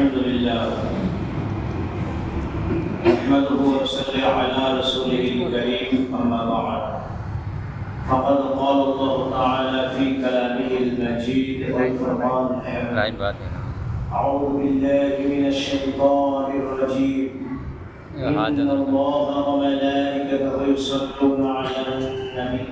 الحمد لله. نحمده ونصلي على رسوله الكريم أما بعد. فقد قال الله تعالى في كلامه المجيد والفرقان الحمد أعوذ بالله من الشيطان الرجيم. إن الله وملائكته يصلون على النبي.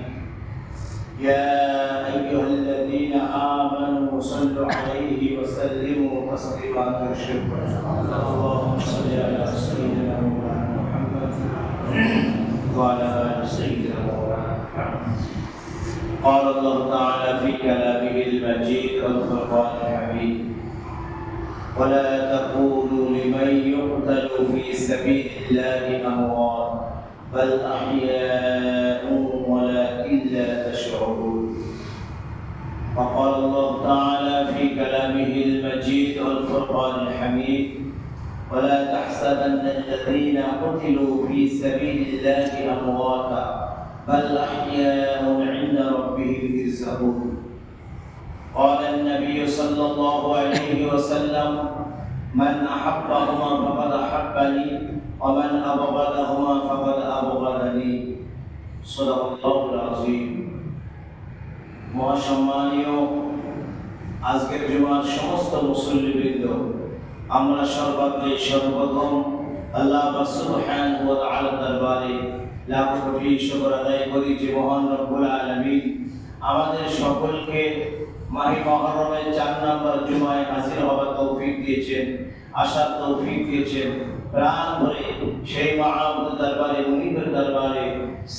يا أيها الذين آمنوا صلوا عليه وسلموا تسليما تشركوا اللهم صل على سيدنا محمد وعلى آل سيدنا محمد. قال الله تعالى في كلامه المجيد والفرقان الحميد ولا تقولوا لمن يقتل في سبيل الله أموات بل أحياء ولكن لا تشعرون. وقال الله تعالى في كلامه المجيد والفرقان الحميد ولا تحسبن الذين قتلوا في سبيل الله أمواتا بل أحياء عند ربهم يرزقون. قال النبي صلى الله عليه وسلم من أحبهما فقد أحبني ومن أبغضهما فقد أبغضني صدق الله العظيم মহাসম্মানীয় আজকের জুমার সমস্ত মুসল্লিবৃন্দ আমরা সর্বাগ্রে সর্বপ্রথম আল্লাহ সুবহানাহু ওয়া তাআলার দরবারে লাখ কোটি শুকর আদায় করি যে মহান রব্বুল আলামিন আমাদের সকলকে মাহি মহরমের চার নম্বর জুমায় হাজির হওয়ার তৌফিক দিয়েছেন, আসার তৌফিক দিয়েছেন। প্রাণ ভরে সেই মহাবুদ দরবারে মুনিবের দরবারে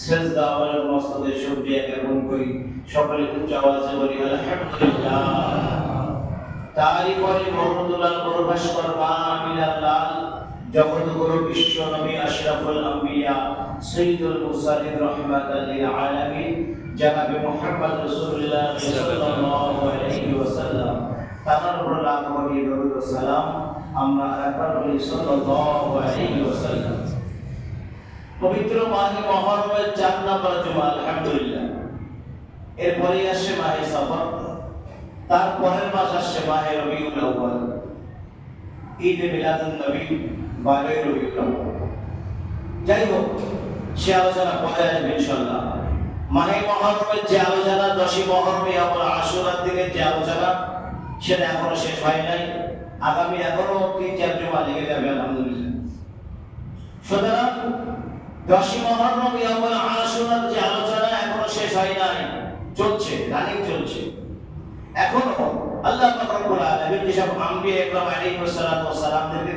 সেজদা আওয়ালের মস্তকে শুকরিয়া জ্ঞাপন করি সকলে উচ্চ আওয়াজে বলি, আলহামদুলিল্লাহ। তারই পরে মহমদুল্লাহ প্রভাস্কর মা আমিনাল্লাহ জগৎ গুরু বিশ্ব নবী আশরাফুল আম্বিয়া সৈয়দুল মুরসালিন রাহমাতাল লিল আলামিন জনাবে মুহাম্মদ রাসূলুল্লাহ সাল্লাল্লাহু আলাইহি ওয়াসাল্লাম তার উপর লাখ কোটি দরুদ ও সালাম আমরা একবার বলি সাল্লাল্লাহু আলাইহি ওয়াসাল্লাম। পবিত্র মাহে মহরমের চার নম্বর জুমা আলহামদুলিল্লাহ। এরপরে আসে মাহে সফর তার পরের মাস আসছে মাহে রবিউল আউয়াল। ঈদ মিলাদুন নবী বারোই রবিউল যাই হোক সে আলোচনা পরে আসবে ইনশাআল্লাহ? মাহে মহরমের যে আলোচনা, দশই মহরমে আমরা আশুরার দিনের যে আলোচনা, সেটা এখনও শেষ হয় নাই। আগামী এখনও তিন চার জমা লেগে যাবে, আলহামদুলিল্লাহ। সুতরাং, দশই মহরম ইয়ামুল আশুরার যে আলোচনা এখনও শেষ হয় নাই। চলছে রানিং চলছে। এখনও আল্লাহ রব্বুল আলামিন যেসব আম্বিয়া ইকরাম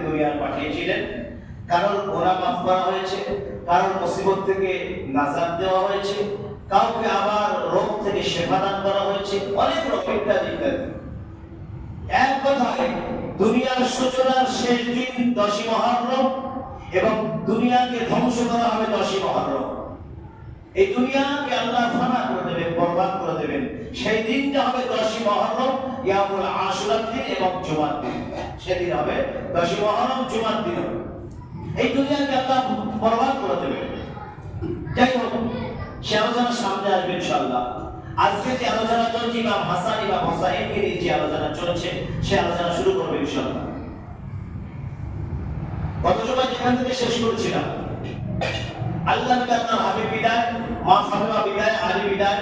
দুনিয়ায় পাঠিয়েছিলেন কারোর গুনাহ মাফ করা হয়েছে কারোর মুসিবত থেকে নাজাত দেওয়া হয়েছে, কাউকে আবার রোগ থেকে শেফা দান করা হয়েছে, অনেক রকম ইত্যাদি ইত্যাদি। এক কথায়, দুনিয়ার সূচনার শেষ দিন দশই মহরম এবং দুনিয়াকে ধ্বংস করা হবে দশই মহরম। এই দুনিয়াকে আল্লাহ ফানা করে দেবেন, বরবাদ করে দেবেন। সেই দিনটা হবে দশই মহরম, ইয়ামুল আশুরার দিন এবং জুমার দিন। সেদিন হবে দশই মহরম, জুমার দিন এই দুনিয়াকে আল্লাহ বরবাদ করে দেবেন। যাই হোক, সে আলোচনা সামনে আসবে ইনশাআল্লাহ। আজকে যে আলোচনা চলছে, ইমাম হাসান, ইমাম হোসাইনকে নিয়ে যে আলোচনা চলছে, সে আলোচনা শুরু করবে ইনশাআল্লাহ। গত সময় যেখান থেকে শেষ করেছিলাম আল্লাহ আপনার হাবিব বিদায়? মা ফাতেমা বিদায়, আলী বিদায়?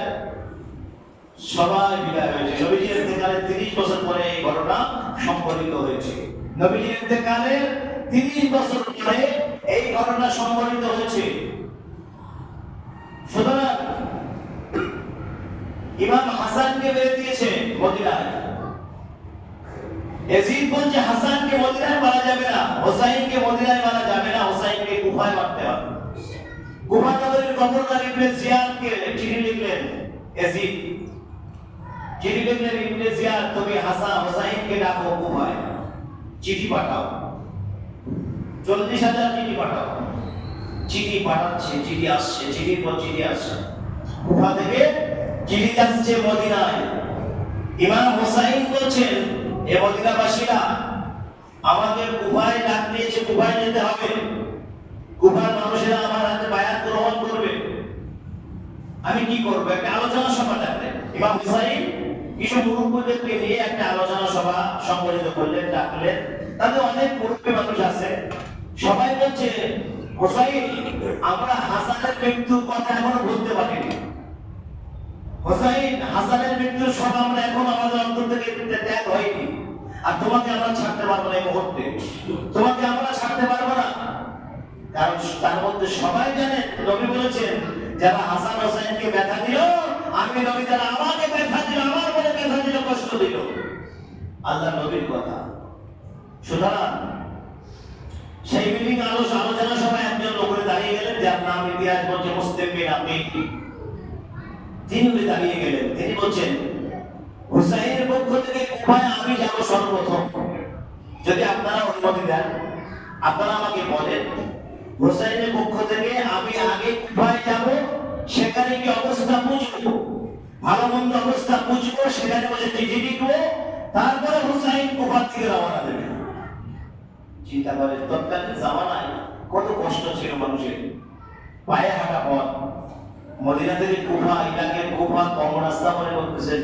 সবাই বিদায় হয়েছে। নবীজির ইন্তেকালে 30 বছর পরে এই ঘটনা সংঘটিত হয়েছে। নবীজির ইন্তেকালে 30 বছর পরে এই ঘটনা সংঘটিত হয়েছে। সুতরাং ইমাম হাসানকে মেরে দিয়েছে মদিনায়। এজিদ বলছে হাসানকে মদিনায় মারা যাবে না, হোসাইনকে মদিনায় মারা যাবে না, হোসাইনকে কুফায় মারতে হবে। কুফা নগরীর গভর্নর ইবনে জিয়াদকে চিঠি লিখলেন চিঠি লিখলেন ইবনে জিয়াদ তুমি হোসাইনকে ডাকো কুফায় চিঠি পাঠাও। চল্লিশ হাজার চিঠি পাঠাও। চিঠি পাঠাচ্ছে, চিঠি আসছে, চিঠির পর চিঠি আসছে। থেকে চিঠি মদিনায়। ইমাম হোসাইন বলছেন, এ মদিনাবাসীরা, আমাদের কুফায় ডাক দিয়েছে কুফায় যেতে হবে। কুফার মানুষেরা আমার হাতে বায়াত গ্রহণ করবে। আমি কি করব? একটা আলোচনা সভা ডাকলেন ইমাম হুসাইন কিছু মুরব্বীদেরকে নিয়ে একটা আলোচনা সভা সংগঠিত করলেন, ডাকলেন। তাদের অনেক মুরব্বী মানুষ আছে। সবাই বলছে আমরা হাসানের মৃত্যুর কথা এখনও বলতে পারিনি। হোসাইন, হাসানের মৃত্যুর সব আমরা এখন আমাদের অন্তর থেকে ত্যাগ হয়নি। আর তোমাকে আমরা ছাড়তে পারব না এই মুহূর্তে। তোমাকে আমরা ছাড়তে পারব কারণ তার মধ্যে সবাই জানে, নবী বলেছেন, যারা হাসান হোসেনকে ব্যথা দিল, আমি নবী যারা আমাকে ব্যথা দিল, আমার মনে ব্যথা দিল, কষ্ট দিল। আল্লাহ নবীর কথা। সুতরাং, সেই মিটিং আলোচ আলোচনা সভায় একজন লোকের দাঁড়িয়ে গেলেন, যার নাম ইতিহাস বলছে মুসলিম বিন আকিল তিনি উঠে দাঁড়িয়ে গেলেন। তিনি বলছেন, হুসাইনের পক্ষ থেকে কুফায় আমি যাব সর্বপ্রথম। যদি আপনারা অনুমতি দেন, আপনারা আমাকে বলেন। হুসাইনের পক্ষ থেকে আমি আগে কুফায় যাব, সেখানে কি অবস্থা বুঝব? ভালো মন্দ অবস্থা বুঝব, সেখানে বসে চিঠি লিখব, তারপরে হুসাইন কুফার থেকে রওনা দেবে। চিন্তা করে, তৎকালীন জামানায় কত কষ্ট ছিল মানুষের। পায়ে হাঁটা পথ, মদিনা থেকে কুফা, ইরাকের কুফা কম রাস্তা মনে করতেছেন,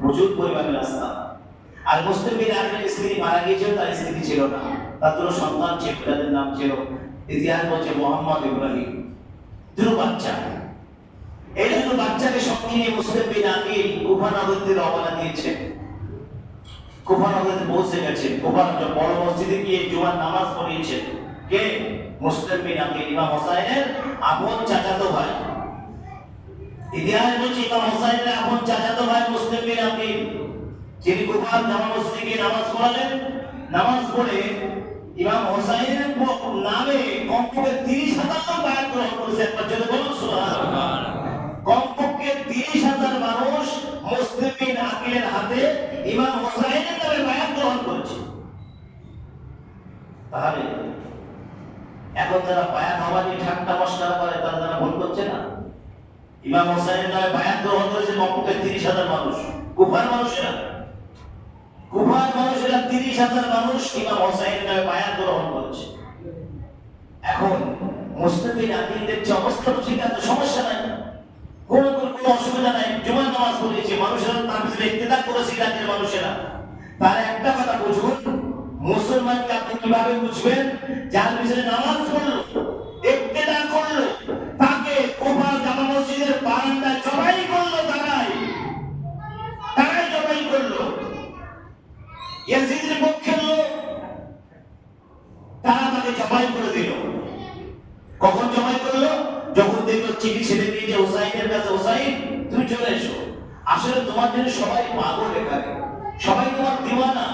প্রচুর পরিমাণে রাস্তা। আর মুসলিম বিন আকিলের স্ত্রী মারা গিয়েছিল, তার স্ত্রী ছিল না। তার দুটো সন্তান ছিল, তাদের নাম ছিল ইতিহাস বলছে মোহাম্মদ ইব্রাহিম? দুটো বাচ্চা। এই দুটো বাচ্চাকে সঙ্গে নিয়ে মুসলিম বিন কুফা নগরীতে দিয়েছে। কুফা নগরীতে পৌঁছে গেছে। কুফা নগর বড় মসজিদে গিয়ে জুমার নামাজ পড়িয়েছে। কে? মুসলিম বিন আকিল ইমাম হোসাইনের আপন চাচাতো ভাই। ইতিহাস বলছে ইমাম হোসাইনের আপন চাচাতো ভাই মুসলিম বিন আকিল যিনি কুফার জামা মসজিদে গিয়ে নামাজ পড়ালেন। নামাজ পড়ে ইমাম হোসাইনের নামে কমপক্ষে তিরিশ হাজার বায়াত গ্রহণ করেছে। একবার জোরে বলুন। কমপক্ষে তিরিশ হাজার মানুষ মুসলিম বিন আকিলের হাতে ইমাম হোসাইনের নামে বায়াত গ্রহণ করেছে। তাহলে এখন যারা বায়াত হওয়া নিয়ে ঠাট্টা মশলা করে তারা যারা ভুল করছে না? ইমাম হোসাইনের নামে বায়াত গ্রহণ করেছে কমপক্ষে তিরিশ হাজার মানুষ। কুফার মানুষেরা। কুফার মানুষেরা তিরিশ হাজার মানুষ ইমাম হোসাইনের নামে বায়াত গ্রহণ করেছে। এখন মুসলিমের আকিলদের যে অবস্থা তো ঠিক আছে সমস্যা নাই। কোন কোন অসুবিধা নাই। জুমার নামাজ পড়িয়েছে, মানুষেরা তার পিছনে করেছে ইরাকের মানুষেরা। তার একটা কথা বুঝুন, মুসলমানকে আপনি কীভাবে বুঝবেন? যার পিছনে নামাজ পড়ল, ইত্তেদা করল, তাকে কোপাল জামা মসজিদের বারান্দায় জবাই করল তারাই তারাই জবাই করল ইয়াজিদের পক্ষের লোক তারা তাকে জবাই করে দিল কখন জবাই করল যখন দেখল চিঠি ছেড়ে দিয়ে যে হুসাইনের কাছে হুসাইন তুমি চলে এসো আসলে তোমার জন্য সবাই পাগল এখানে সবাই তোমার দিওয়ানা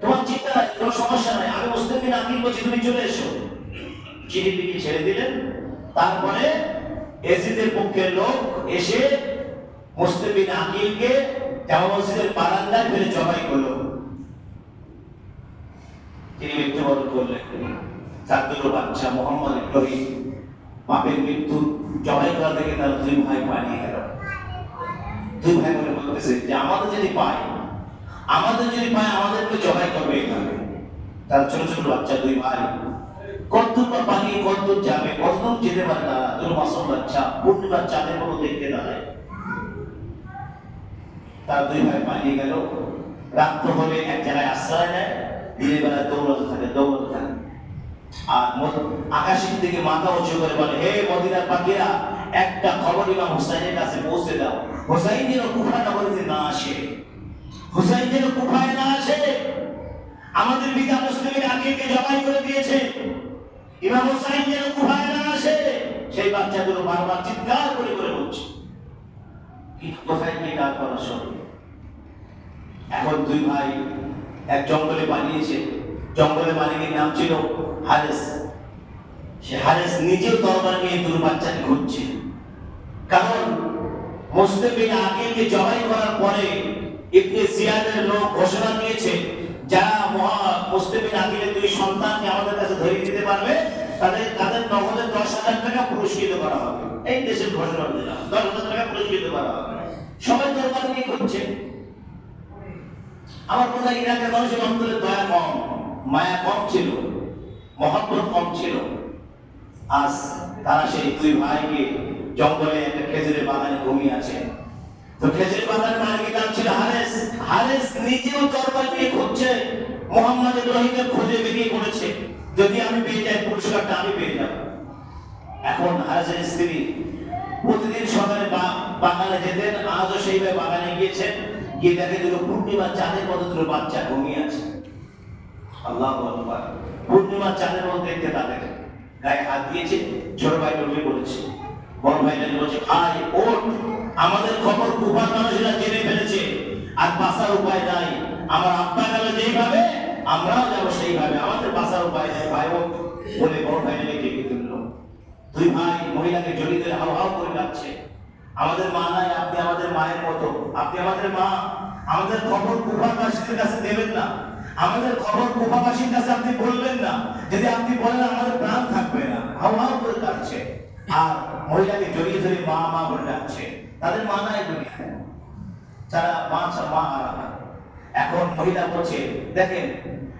তোমার চিন্তা নাই কোনো সমস্যা নাই আমি মুসলিম বিন আকিল বলছি তুমি চলে এসো চিঠি লিখে ছেড়ে দিলেন তারপরে এজিদের পক্ষের লোক এসে মুসলিম আকিলকে জামা মসজিদের বারান্দায় ফেলে জবাই করল। তিনি মৃত্যুবরণ করলেন। তার বাচ্চা মোহাম্মদ ইব্রাহিম বাপের মৃত্যু জবাই করা থেকে তার দুই ভাই পালিয়ে গেল। দুই ভাই মনে বলতেছে যে, আমাদের যদি পায়, আমাদের যদি পায়, আমাদেরকে জবাই করবে এইভাবে তার ছোট ছোট বাচ্চা দুই ভাই কতদূর পালিয়ে কতদূর যাবে? কতদূর যেতে পারে তারা দুটো মাসুম বাচ্চা পূর্ণিমার চাঁদের মতো দেখতে দাঁড়ায় তার দুই ভাই পালিয়ে গেল। রাত্র হলে এক জায়গায় আশ্রয় নেয়। দিনের বেলা দৌড়াতে থাকে দৌড়াতে থাকে। আর আকাশের দিকে মাথা উঁচু করে বলে, হে মদিনার পাখিরা, একটা খবর ইমাম হুসাইনের কাছে পৌঁছে দাও। হুসাইন যেন কুফা নগরীতে না আসে। হুসাইন যেন কুফায় না আসে। আমাদের পিতা মুসলিমের আকিলকে জবাই করে দিয়েছে। ইমাম হুসাইন যেন কুফায় না আসে, সেই বাচ্চাগুলো বারবার চিৎকার করে করে বলছে। কি কোথায় কি কাজ করা সব এখন দুই ভাই এক জঙ্গলে পালিয়েছে। জঙ্গলে মালিকের নাম ছিল হারেস। সে হারেস নিজেও তরবার নিয়ে দুই বাচ্চাকে খুঁজছে। কারণ মুসলিম বিন আকিলকে জবাই করার পরে ইবনে জিয়াদের লোক ঘোষণা দিয়েছে যারা মহা মুসলিম বিন আকিলের দুই সন্তানকে আমাদের কাছে ধরিয়ে দিতে পারবে, তাদের তাদের নগদে দশ হাজার টাকা পুরস্কৃত করা হবে। এই দেশের ঘোষণা দিলাম। দশ হাজার টাকা পুরস্কৃত করা হবে। সবাই দরবার নিয়ে খুঁজছে আমার কথা ইরাকের মানুষের অন্তরে দয়া কম, মায়া কম ছিল, মহব্বত কম ছিল। আজ তারা সেই দুই ভাইকে জঙ্গলে একটা খেজুরের বাগানে ঘুমিয়ে আছে। তো খেজুরি মালিকের নাম ছিল হারেস। হারেস নিজেও তরবারি নিয়ে খুঁজছে। মোহাম্মদ ইব্রাহিমকে খুঁজে বেরিয়ে পড়েছে যদি আমি পেয়ে যাই পুরস্কারটা, আমি পেয়ে যাব। এখন হারেসের স্ত্রী প্রতিদিন সকালে বাগানে যেতেন, আজও চাঁদের মতো দুটো বাচ্চা ঘুমিয়ে আছে। আল্লাহ পূর্ণিমার চাঁদের মতো তাদের। গায়ে হাত দিয়েছে, ছোট ভাই বলেছে, বড় ভাই জানি বলছে ভাই ওঠ। আমাদের খবর কুপার মানুষেরা জেনে ফেলেছে। আর বাঁচার উপায় নাই। আমার আব্বা গেল যেইভাবে, আমরাও যাব সেইভাবে। আমাদের বাঁচার উপায় নাই। ভাই ওঠ বলে বড় ভাই ডেকে তুললো। দুই ভাই মহিলাকে ধরে হাও হাও করে যাচ্ছে আমাদের মা নাই, আপনি আমাদের মায়ের মতো। আপনি আমাদের মা। আমাদের খবর কুফাবাসীদের কাছে দেবেন না। আমাদের খবর কুফাবাসীর কাছে আপনি বলবেন না। যদি আপনি বলেন, আমাদের প্রাণ থাকবে না। হাও হাও করে যাচ্ছে আর মহিলাকে জড়িয়ে ধরে মা মা বলে ডাকছে। তাদের মা নাই দুনিয়ায় যারা মা হারা এখন মহিলা বলছে, দেখেন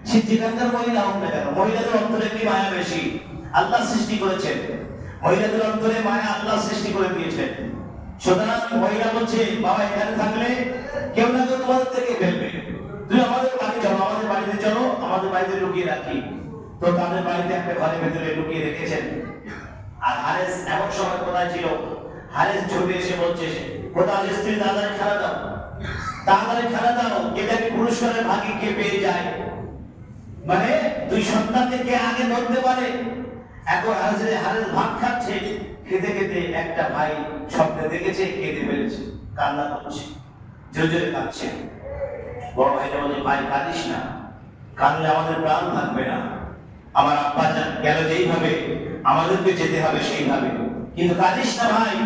সে যেখানকার মহিলা হোক না কেন? মহিলাদের অন্তরে কি মায়া বেশি? আল্লাহ সৃষ্টি করেছেন। মহিলাদের অন্তরে মায়া আল্লাহ সৃষ্টি করে দিয়েছেন। সুতরাং মহিলা বলছে, বাবা, এখানে থাকলে কেউ না কেউ তোমাদের থেকে ফেলবে। তুমি আমাদের বাড়ি চলো, আমাদের বাড়িতে চলো, আমাদের বাড়িতে লুকিয়ে রাখি। তো তাদের বাড়িতে একটা ঘরের ভেতরে লুকিয়ে রেখেছেন। আর হারেস এমন সময় কোথায় ছিল? হারেস ছবি এসে বলছে কোথায় আছে স্ত্রী দাদার খেলা দাও। তাড়াতাড়ি খেলা দাও এটাকে পুরস্কারের ভাগে কে পেয়ে যায়। মানে দুই সন্তানকে কে আগে ধরতে পারে? এখন হারেস হারেস ভাত খাচ্ছে, খেতে খেতে একটা ভাই স্বপ্নে দেখেছে, কেঁদে ফেলেছে, কান্না করছে, জোরে জোরে কাঁদছে। বড় ভাইটা বলে, ভাই, কাঁদিস না। কাঁদলে আমাদের প্রাণ থাকবে না। আমার আব্বা গেল যেইভাবে, আমাদেরকে যেতে হবে সেইভাবে। কিন্তু কাঁদিস না ভাই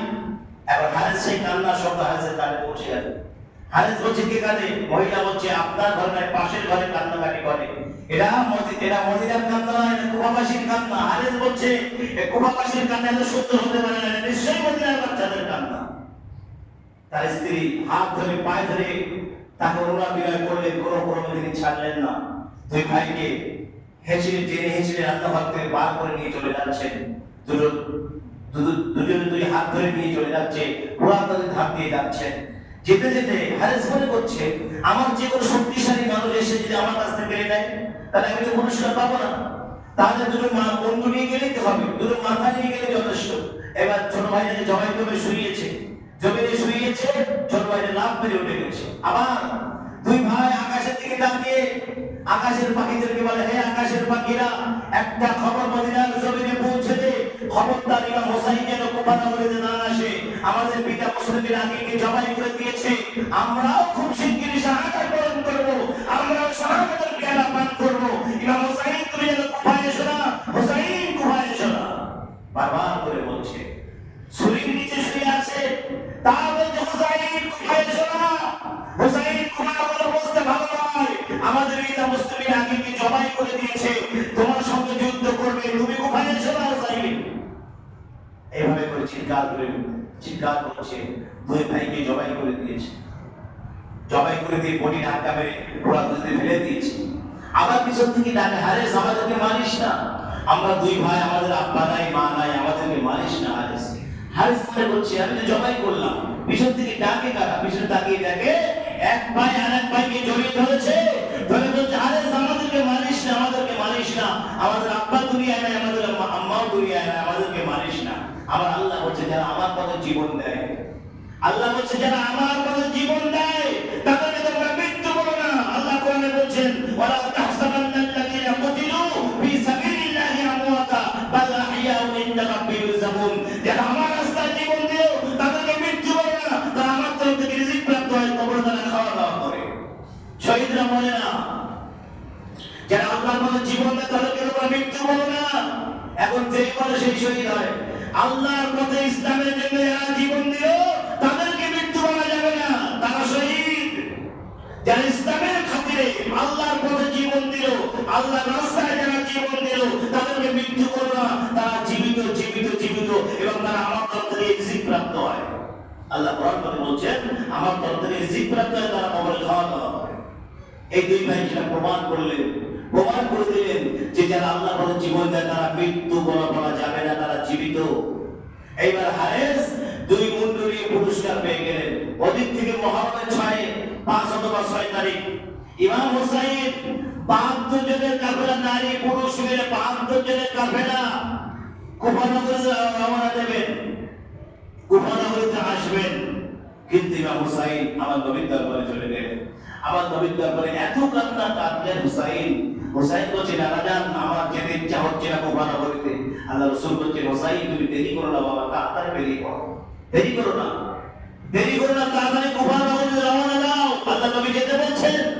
এবার হারেস সেই কান্না শব্দ হারেসের কানে পৌঁছে গেল। হারেস বলছে, কে কাঁদে মহিলা বলছে, আপনার ঘরে নয়, পাশের ঘরে কান্নাকাটি করে। এরা মদি এরা মদিনার কান্না নয় এটা কুবাবাসীর কান্না। হারেস বলছে কুবাবাসীর কান্না এত সুন্দর হতে পারে না নিশ্চয়ই মদিনার বাচ্চাদের কান্না। তার স্ত্রী হাত ধরে, পায়ে ধরে তাকে অনুরা বিনয় করলেন, কোনো কোনো তিনি ছাড়লেন না। দুই ভাইকে হেঁচড়ে টেনে হেঁচড়ে রান্নাঘর থেকে বার করে নিয়ে চলে যাচ্ছেন। দুটো দু- দুজনে দুই হাত ধরে নিয়ে চলে যাচ্ছে পুরাতনের ধাপ দিয়ে যাচ্ছেন যেতে যেতে হ্যারেস মনে করছে আমার যে কোনো শক্তিশালী মানুষ এসে যদি আমার কাছ থেকে নেয় তাহলে আমি তো পাবো না। তাহলে দুটো মা বন্ধু নিয়ে গেলেই তো হবে, দুটো মাথা নিয়ে গেলে যথেষ্ট। এবার ছোট ভাইটাকে জবাই করে শুইয়েছে। জমিনে শুইয়েছে, ছোট ভাইটা লাভ মেরে উঠে গেছে। আবার দুই ভাই আকাশের দিকে তাকিয়ে, আকাশের পাখিদেরকে বলে, হে আকাশের পাখিরা, একটা খবর মদিনার জমিনে পৌঁছে দে। খবরদার ইমাম হোসাইন যেন কোপানা বলে না আসে আমাদের পিতা মুসলিমের আগেকে জবাই করে দিয়েছে। আমরাও খুব দুধে ফেলে দিয়েছে। আবার পিছন থেকে আমাদেরকে মারিস না। আমরা দুই ভাই, আমাদের আব্বা নাই, মা নাই, আমাদেরকে মারিস না আমি তো জবাই করলাম। পিছন থেকে ডাকে কারা? তাকিয়ে দেখে, এক ভাই আর এক ভাইকে জড়িয়ে ধরেছে। ধরে বলছে আমাদেরকে মারিস না, আমাদেরকে মারিস না। আমাদের আব্বা দুনিয়ায় নাই, আমাদের আম্মাও দুনিয়ায় নাই, আমাদেরকে মারিস না। আমার আল্লাহ যারা আমার পথে জীবন দেয়, আল্লাহ বলছে, যারা আমার পথে জীবন দেয়, তাদেরকে তোমরা মৃত্যু বলছেন ওয়ালা তাহসাবান্নাল্লাযীনা কুতিলু ফি সাবিলিল্লাহি আমওয়াতা বাল আহইয়াউন ইনদা রাব্বিহিম ইরজাকুন যারা আমার রাস্তায় জীবন দিও তাদেরকে মৃত্যু বলো না তারা আমার তরফ থেকে রিজিক প্রাপ্ত হয় কবরে তারা খাওয়া দাওয়া করে শহীদরা বলে না যারা আল্লাহর পথে জীবন দেয় তাদেরকে তোমরা মৃত্যু বলো না এখন যে বলে সেই শহীদ হয়। আল্লাহর পথে ইসলামের জন্য যারা জীবন দিল, তাদেরকে মৃত্যু বলা যাবে না। তারা শহীদ। যারা ইসলামের খাতিরে আল্লাহর পথে জীবন দিল। আল্লাহর রাস্তায় যারা জীবন দিল, তাদেরকে মৃত্যু করো না। তারা জীবিত জীবিত জীবিত এবং তারা আমার থেকে রিজিক প্রাপ্ত হয়। আল্লাহ কোরআন করে বলছেন, আমার থেকে রিজিক প্রাপ্ত হয় তারা কবরে খাওয়া দাওয়া এই দুই ভাই সেটা প্রমাণ করলেন। প্রমাণ করে দিলেন যে যারা আল্লাহ পথে জীবন দেয়, তারা মৃত্যু বলা বলা যাবে না, তারা জীবিত। এইবার হারেস দুই মুন্ডলীয় পুরস্কার পেয়ে গেলেন। ওদিক থেকে মহারমের ছয় পাঁচ অথবা ছয় তারিখ। ইমাম হুসাইন বাহাত্তর জনের কাফেলা, নারী, পুরুষ মিলে বাহাত্তর জনের কাফেলা। কুফানগরে রওনা দেবেন। কুফানগরীতে আসবেন। কিন্তু ইমাম হুসাইন আমার নবীর দরবারে চলে গেলেন। আমার নবীর দরবারে এত কান্না কাঁদলেন হুসাইন। হুসাইন বলছে নানা যান আমার যেতে ইচ্ছা হচ্ছে না কুফানগরীতে। আল্লাহ রসুল বলছে, হুসাইন, তুমি দেরি করো না বাবা, তাড়াতাড়ি বেরিয়ে পড়ো। দেরি করো না। দেরি করো না, তাড়াতাড়ি কুফানগরীতে রওনা দাও। আল্লাহ নবী যেতে বলছেন।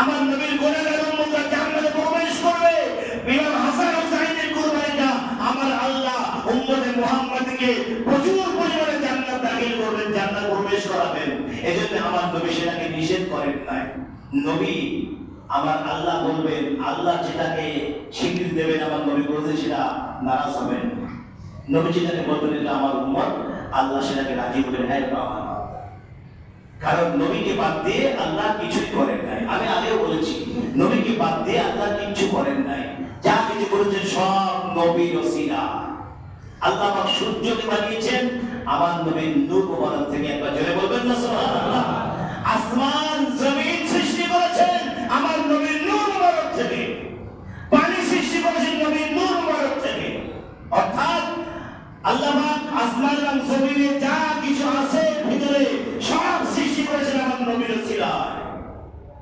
আমার নবীর প্রবেশ করবে। হাসান হুসাইনের কুরবানিটা আমার আল্লাহ উম্মতে মুহাম্মাদকে প্রচুর পরিমাণে জান্নাত দাখিল করবেন, জান্নাত প্রবেশ করাবেন। এজন্য আমার নবী সেটাকে নিষেধ করেন নাই। নবী আমার আল্লাহ বলবেন, আল্লাহ যেটাকে স্বীকৃতি দেবেন আমার নবী বলতে সেটা নারাজ হবেন নবী যেটাকে বলবেন, এটা আমার উম্মত, আল্লাহ সেটাকে রাজি করবেন হ্যাঁ কারণ নবীকে বাদ দিয়ে আল্লাহ কিছুই করেন নাই আমি আগেও বলেছি নবীকে বাদ দিয়ে আল্লাহ কিছু করেন নাই যা কিছু করেছেন সব আল্লাহ আমার নবীর নূর থেকে একবার জোরে বলবেন না সুবহানাল্লাহ? আসমান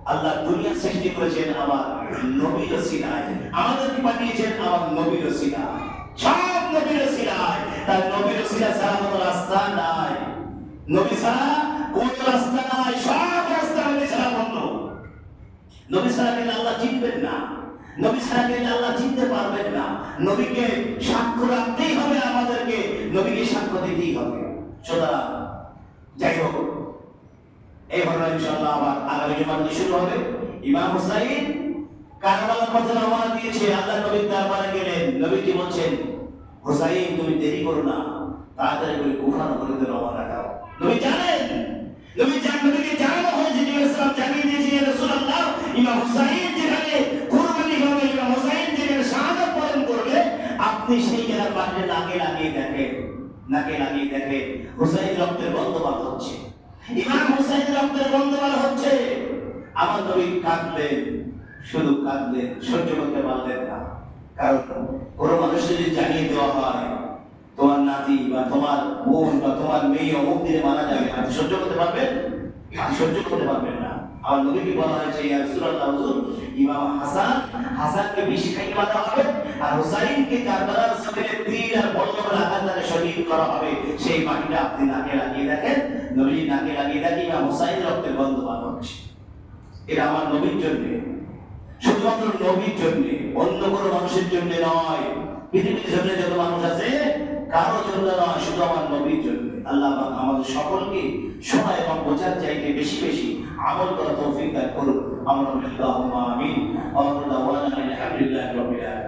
আল্লাহ দুনিয়া সৃষ্টি করেছেন আমার নবীর ওসিলায় আমাদেরকে পাঠিয়েছেন আমার নবীর ওসিলায় সব নবীর ওসিলায় তার নবীর ওসিলা ছাড়া কোনো রাস্তা নাই। নবী ছাড়া কোন রাস্তা নাই। সব রাস্তা নবী ছাড়া বন্ধ। নবী ছাড়া কিন্তু আল্লাহ চিনবেন না। নবী ছাড়া কিন্তু আল্লাহ চিনতে পারবেন না। নবীকে সাক্ষ্য রাখতেই হবে আমাদেরকে। নবীকে সাক্ষ্য দিতেই হবে। সুতরাং যাই হোক এই ঘটনা ইনশাআল্লাহ আবার আগামী জুমার দিন শুরু হবে। ইমাম হুসাইন কারবালার পথে রওনা দিয়েছে, আল্লাহ নবীর দরবারে গেলেন। নবী কি বলছেন? হুসাইন, তুমি দেরি করো না, তাড়াতাড়ি করে কুফা নগরীতে রওনা দাও। নবী জানেন, নবী জান নবীকে জানানো হয়েছে যে ইসলাম জানিয়ে দিয়েছে, ইয়া রাসূলুল্লাহ, ইমাম হুসাইন যেখানে কুরবানি হবে, ইমাম হুসাইন যেখানে শাহাদাত বরণ করবে, আপনি সেই জায়গার পাশে নাকে লাগিয়ে দেখেন, নাকে লাগিয়ে দেখেন। হুসাইন রক্তের বার হচ্ছে। সহ্য করতে না। কারণ মানুষকে যদি দেওয়া হয়, তোমার নাতি বা তোমার বোন বা তোমার মেয়ে অমুক দিনে মারা যাবে সহ্য করতে পারবেন? সহ্য করতে পারবেন না। আমার নবীকে বলা হয়েছে ইয়া রাসূলুল্লাহ, হুজুর, ইমাম হাসান, হাসানকে হবে আর হুসাইনকে কারবালার সামনে তীর আর দ্বারা শহীদ করা হবে। সেই মাটিটা আপনি নাকে লাগিয়ে দেখেন। নবী নাকে লাগিয়ে দেখেন, ইমাম হুসাইন রক্তের গন্ধ বার হচ্ছে এটা আমার নবীর জন্য। শুধুমাত্র নবীর জন্য, অন্য কোনো মানুষের জন্য নয়। পৃথিবীর জন্য যত মানুষ আছে, কারও জন্য নয়, শুধু আমার নবীর জন্য। আল্লাহ আমাদের সকলকে শোনা এবং বোঝার চাইতে বেশি বেশি আমল করা তৌফিক দান করুন আমরা আমিন। আলহামদুলিল্লাহ আলামিন।